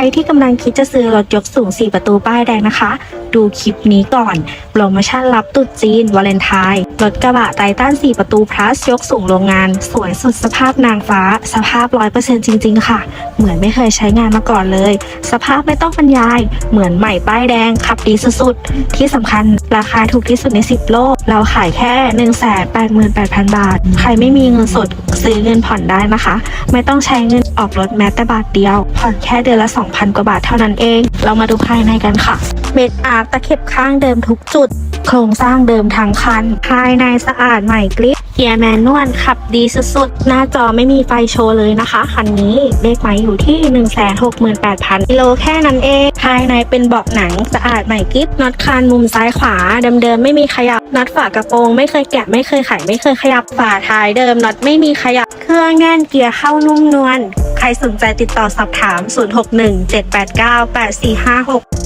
ใครที่กำลังคิดจะซื้อรถยกสูง 4 ประตูป้ายแดงนะคะดูคลิปนี้ก่อน โปรโมชั่นรับตรุ๊จีนวาเลนไทน์รถกระบะไททัน4 ประตู plus ยกสูงโรงงาน สวยสุดสภาพนางฟ้า สภาพ 100%จริง ๆ ค่ะ เหมือนไม่เคยใช้งานมาก่อนเลย สภาพไม่ต้องบรรยาย เหมือนใหม่ป้ายแดง ขับดีสุดๆ ที่สำคัญราคาถูกที่สุดใน 10 โลก เราขายแค่ 188,000 บาท ใครไม่มีเงินสดซื้อเงินผ่อนได้นะคะ ไม่ต้องใช้เงินออกรถแม้แต่บาทเดียว ผ่อนแค่เดือนละ 2,000 กว่าบาทเท่านั้นเอง เรามาดูภายในกันค่ะ เม็ดอาร์ตะเข็บข้างเดิมทุกจุด โครงสร้างเดิมทั้งคัน ภายในสะอาดใหม่กริบเกียร์แมนนวลขับดีสุดๆ หน้าจอไม่มีไฟโชว์เลยนะคะ คันนี้เลขไม้อยู่ที่ 168,000กิโลแค่นั้นเอง ภายในเป็นเบาะหนังสะอาดใหม่กริบน็อตคานมุมซ้ายขวา เดิมๆ ไม่มีขยับน็อตฝากระโปรงไม่เคยแกะไม่เคยไขไม่เคยขยับฝาท้ายเดิมน็อตไม่มีขยับ เครื่องแน่นเกียร์เข้านุ่มนวลใครสนใจติดต่อสอบถาม 0617898456